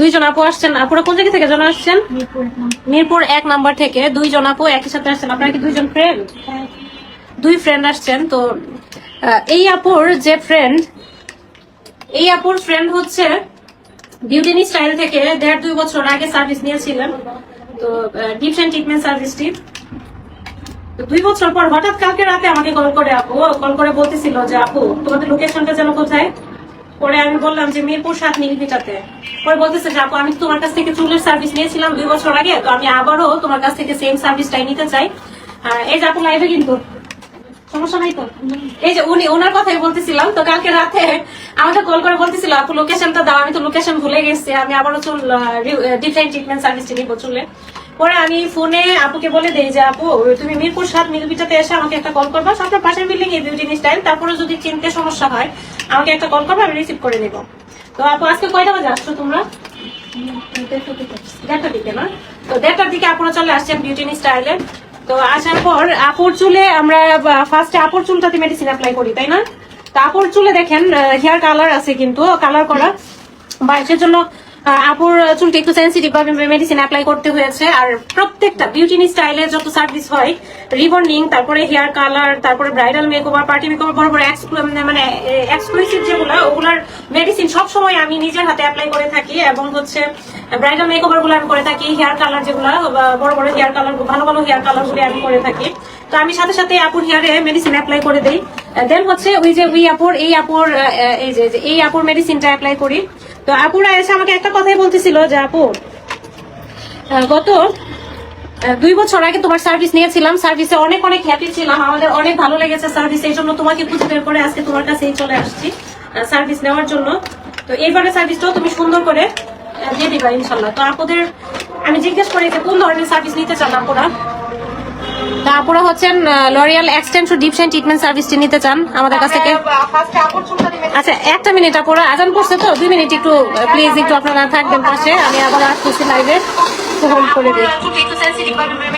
দুইজন আপু আসছেন। আপুরা কোন জায়গা থেকে জন আসছেন? মিরপুর এক নাম্বার থেকে। দুইজন আপু একই সাথে আসছেন। আপনারা কি দুইজন ফ্রেন্ড দুই ফ্রেন্ড আসছেন, তো এই আপুর যে ফ্রেন্ড এই আপুর ফ্রেন্ড হচ্ছে বিউটিনি স্টাইল থেকে দেড় দুই বছর আগে সার্ভিস নিয়েছিলেন। তো ডিপশন ট্রিটমেন্ট সার্ভিসটি দুই বছর পর হঠাৎ কালকে রাতে আমাকে কল করে আপু কল করে বলতেছিল যে, আপু, তোমাদের লোকেশনটা যেন কোথায়? পরে আমি বললাম যে, মিরপুর সাত নীলপিটাতে পরে বলতেছে যে, আপু, আমি তোমার কাছ থেকে চুলের সার্ভিস নিয়েছিলাম দুই বছর আগে, তো আমি আবারও তোমার কাছ থেকে সেম সার্ভিসটাই নিতে চাই। এই যে আপু লাইভে কিন্তু। সমস্যা নাই তো? এই যে উনি ওনার কথাই বলতেছিলাম, তো কালকে রাতে আমাকে কল করে লোকেশনটা দাও, আমি তো লোকেশন ভুলে গেছি, আমি আবারও চুল ডিফারেন্ট ট্রিটমেন্ট সার্ভিস নিব চুলে। পরে আমি ফোনে আপুকে বলে দেই যে আপু তুমি মিরপুর সাত মিলবিটাতে এসে আমাকে একটা কল করবা আপনার পাশের বিল্ডিং এই বিউটি স্টাইল তারপরে যদি চিনতে সমস্যা হয় আমাকে একটা কল করবে আমি রিসিভ করে নিব। তো আপু আজকে কয়টা বাজে আসছো তোমরা? দেড়টার দিকে না? তো দেড়টার দিকে আপুরা চলে আসছেন বিউটি স্টাইলে তো আসার পর আপুর চুলে আমরা ফার্স্টে আপুর চুলটাতে মেডিসিন অ্যাপ্লাই করি তাই না? তো আপুর চুলে দেখেন হেয়ার কালার আছে কিন্তু কালার করা। বা সেজন্য আহ, আপুর চুলটা একটু সেন্সিটিভ ভাবে মেডিসিন অ্যাপ্লাই করতে হয়েছে। আর প্রত্যেকটা বিউটি স্টাইলে যত সার্ভিস হয় রিবন্ডিং তারপরে হেয়ার কালার তারপরে ব্রাইডাল মেকওভার পার্টি মেকওভার বড় বড় মানে এক্সক্লুসিভ যেগুলো, ওগুলার মেডিসিন সব সময় আমি নিজের হাতে অ্যাপ্লাই করে থাকি এবং হচ্ছে ব্রাইডাল মেকওভারগুলো আমি করে থাকি হেয়ার কালার যেগুলো বড় বড় হেয়ার কালার ভালো ভালো হেয়ার কালারগুলো আমি করে থাকি। তো আমি সাথে সাথে আপুর হেয়ারে মেডিসিন অ্যাপ্লাই করে দিই। দেন হচ্ছে ওই যে ওই আপুর, এই আপুর এই যে, এই আপুর মেডিসিনটা অ্যাপ্লাই করি। তো আপুরা এসে আমাকে একটা কথাই বলতেছিল যে, আপু গত দুই বছর আগে তোমার সার্ভিস নিয়েছিলাম। সার্ভিসে অনেক অনেক হ্যাপি ছিলাম। আমাদের অনেক ভালো লেগেছে সার্ভিস এই জন্য তোমাকে খুঁজে বের করে আজকে তোমার কাছেই চলে আসছি সার্ভিস নেওয়ার জন্য। তো এইবারে সার্ভিসটাও তুমি সুন্দর করে দিয়ে দিবা ইনশাল্লাহ। তো আপুদের, আমি জিজ্ঞেস করি যে, কোন ধরনের সার্ভিস নিতে চান আপুরা? তা আপুরা হচ্ছেন লরিয়াল এক্সটেনশন ডিপশন ট্রিটমেন্ট সার্ভিসটি নিতে চান আমাদের কাছ থেকে। আচ্ছা একটা মিনিট আপুরা আজান করছে তো? দুই মিনিট একটু প্লিজ একটু আপনারা থাকবেন পাশে। আমি আবার আসতেছি লাইভে হোল্ড করে দিই।